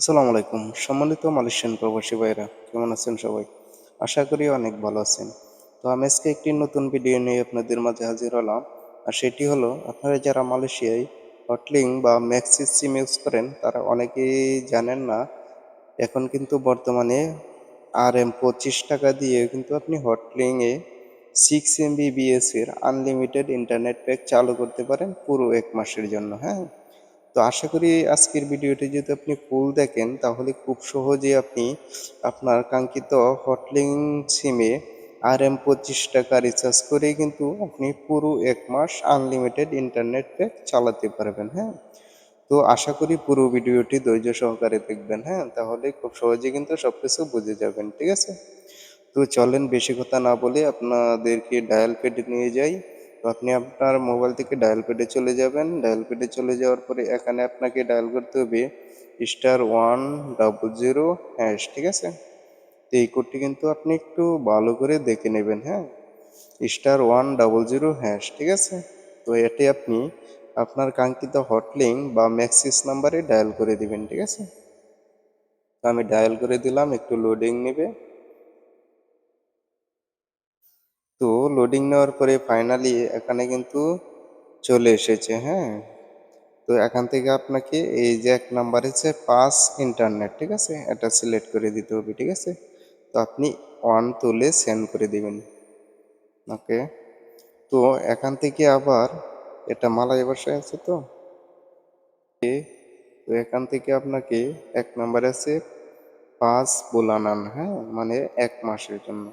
আসসালামু আলাইকুম। সম্মানিত মালয়েশিয়ান প্রবাসী ভাইরা কেমন আছেন সবাই? আশা করি অনেক ভালো আছেন। তো আমি আজকে একটি নতুন ভিডিও নিয়ে আপনাদের মাঝে হাজির হলাম। আর সেটি হলো, আপনারা যারা মালয়েশিয়ায় হটলিং বা ম্যাক্সিস সিম ইউজ করেন, তারা অনেকেই জানেন না, এখন কিন্তু বর্তমানে আর এম পঁচিশ টাকা দিয়ে কিন্তু আপনি হটলিংয়ে সিক্স এম বিবিএস এর আনলিমিটেড ইন্টারনেট প্যাক চালু করতে পারেন পুরো এক মাসের জন্য হ্যাঁ? তো আশা করি আজকের ভিডিওটি যদি আপনি ফুল দেখেন, তাহলে খুব সহজে আপনি আপনার কাঙ্ক্ষিত হটলিং সিমে আর এম পঁচিশ টাকা রিচার্জ করে কিন্তু আপনি পুরো এক মাস আনলিমিটেড ইন্টারনেট প্যাক চালাতে পারবেন হ্যাঁ? তো আশা করি পুরো ভিডিওটি ধৈর্য সহকারে দেখবেন হ্যাঁ? তাহলে খুব সহজে কিন্তু সব কিছু বুঝে যাবেন, ঠিক আছে? তো চলেন বেশি কথা না বলে আপনাদেরকে ডায়াল প্যাডে নিয়ে যাই। তো আপনি আপনার মোবাইল থেকে ডায়াল প্যাডে চলে যাবেন। ডায়াল প্যাডে চলে যাওয়ার পরে এখানে আপনাকে ডায়াল করতে হবে star one double zero hash ঠিক আছে? তো এই কোডটি কিন্তু আপনি একটু ভালো করে দেখে নেবেন হ্যাঁ? Star one double zero hash ঠিক আছে? তো এটি আপনি আপনার কাঙ্ক্ষিত হটলিং বা ম্যাক্সিস নাম্বারে ডায়াল করে দিবেন, ঠিক আছে? তো আমি ডায়াল করে দিলাম, একটু লোডিং নেবে। তো লোডিং নেওয়ার পরে ফাইনালি এখানে কিন্তু চলে এসেছে হ্যাঁ? তো এখান থেকে আপনাকে এই যে এক নাম্বার হচ্ছে পাস ইন্টারনেট ঠিক আছে? এটা সিলেক্ট করে দিতে হবে, ঠিক আছে? তো আপনি ওয়ান তুলে সেন্ড করে দিবেন ওকে তো এখান থেকে আবার, এটা মালাই ভাষায় আছে তো? তো এখান থেকে আপনাকে এক নাম্বার আছে পাঁচ বোলানান হ্যাঁ? মানে এক মাসের জন্য।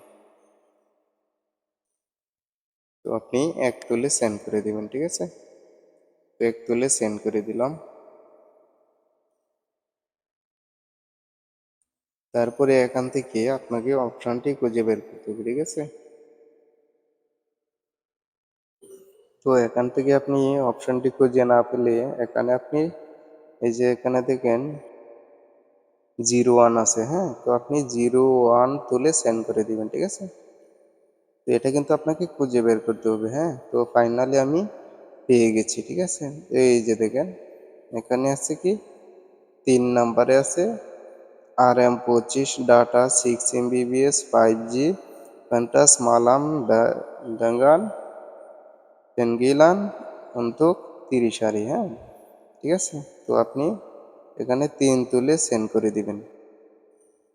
তো আপনি এক তুলে সেন্ড করে দিবেন, ঠিক আছে? তো এক তুলে সেন্ড করে দিলাম। তারপরে এখান থেকে আপনাকে অপশানটি খুঁজে বের করতে হবে, ঠিক আছে? তো এখান থেকে আপনি অপশানটি খুঁজে না পেলে এখানে আপনি এই যে এখানে দেখেন জিরো ওয়ান আছে হ্যাঁ? তো আপনি জিরো ওয়ান তুলে সেন্ড করে দিবেন, ঠিক আছে? তো এটা কিন্তু আপনাকে খুঁজে বের করতে হবে হ্যাঁ? তো ফাইনালি আমি পেয়ে গেছি, ঠিক আছে? এই যে দেখেন, এখানে আছে কি? তিন নাম্বারে আছে আর এম পঁচিশ data six MBBS five G ফ্যান্টাস মালাম ডাঙ্গান পেনগিলান অন্তক তিরিশ হারি হ্যাঁ? ঠিক আছে? তো আপনি এখানে তিন তুলে সেন্ড করে দিবেন।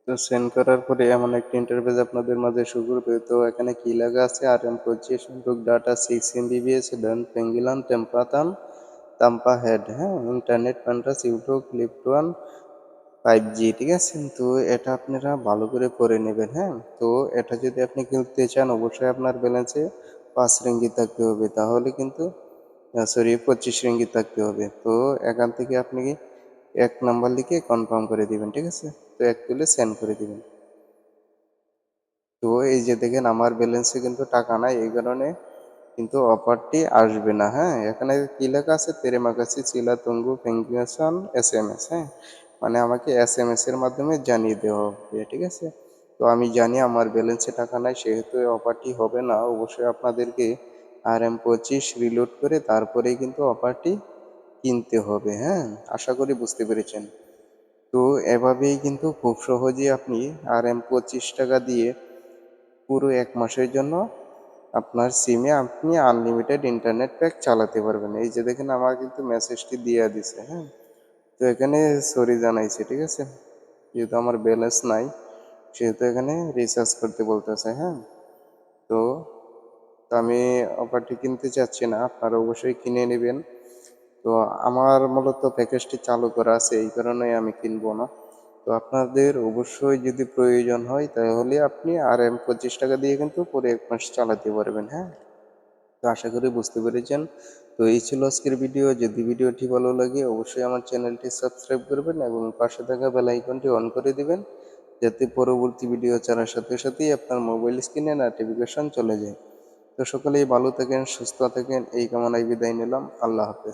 তো সেন্ড করার পরে এমন একটি ইন্টারভেজ আপনাদের মাঝে শুরু করবে। তো এখানে কি লেখা আছে? আর এম পঁচিশ অন্তক ডাটা সিক্স এম এমবিবিএস ডান পেঙ্গিলান টেম্পাতান তাম্পা হেড হ্যাঁ ইন্টারনেট ফ্যান্টাস ইউটিউব ক্লিপটন ফাইভ জি ঠিক আছে? তো এটা আপনারা ভালো করে করে নেবেন হ্যাঁ? তো এটা যদি আপনি কিনতে চান, অবশ্যই আপনার ব্যালেন্সে পাঁচ রিঙ্গি থাকতে হবে। তাহলে কিন্তু সরি পঁচিশ রিঙ্গি থাকতে হবে। তো এখান থেকে আপনি এক নাম্বার লিখে কনফার্ম করে দিবেন, ঠিক আছে? তো এক তুলে সেন্ড করে দিবেন। তো এই যে দেখেন, আমার ব্যালেন্সে কিন্তু টাকা নাই, এই কারণে কিন্তু অফারটি আসবে না হ্যাঁ? এখানে কি লেখা আছে? তেরে মাকাসি চিলা, তঙ্গু ফেঙ্গেশন এস এম এস হ্যাঁ? মানে আমাকে এস এম এস এর মাধ্যমে জানিয়ে দেওয়া হবে, ঠিক আছে? তো আমি জানি আমার ব্যালেন্সে টাকা নাই, সেহেতু অফারটি হবে না। অবশ্যই আপনাদেরকে আর এম পঁচিশ রিলোড করে তারপরেই কিন্তু অফারটি কিনতে হবে হ্যাঁ? আশা করি বুঝতে পেরেছেন। তো এভাবেই কিন্তু খুব সহজেই আপনি আর এম পঁচিশ টাকা দিয়ে পুরো এক মাসের জন্য আপনার সিমে আপনি আনলিমিটেড ইন্টারনেট প্যাক চালাতে পারবেন। এই যে দেখেন আমার কিন্তু মেসেজটি দিয়ে দিছে হ্যাঁ? তো এখানে সরি জানাইছে, ঠিক আছে? যেহেতু আমার ব্যালেন্স নাই, সেহেতু এখানে রিচার্জ করতে বলতেছে হ্যাঁ? তো আমি অফারটি কিনতে চাচ্ছি না, আপনারা অবশ্যই কিনে নেবেন। তো আমার মূলত প্যাকেজটি চালু করা আছে, এই কারণে আমি কিনবো না। তো আপনাদের অবশ্যই যদি প্রয়োজন হয়, তাহলে আপনি আর এম পঁচিশ টাকা দিয়ে কিন্তু পরে এক মাস চালাতে পারবেন হ্যাঁ? তো আশা করি বুঝতে পেরেছেন। তো এই ছিল আজকের ভিডিও। যদি ভিডিওটি ভালো লাগে, অবশ্যই আমার চ্যানেলটি সাবস্ক্রাইব করবেন এবং পাশে থাকা বেল আইকনটি অন করে দিবেন, যাতে পরবর্তী ভিডিও ছাড়ার সাথে সাথেই আপনার মোবাইল স্ক্রিনে নোটিফিকেশন চলে যায়। তো সকলেই ভালো থাকেন, সুস্থ থাকেন, এই কামনায় বিদায় নিলাম। আল্লাহ হাফেজ।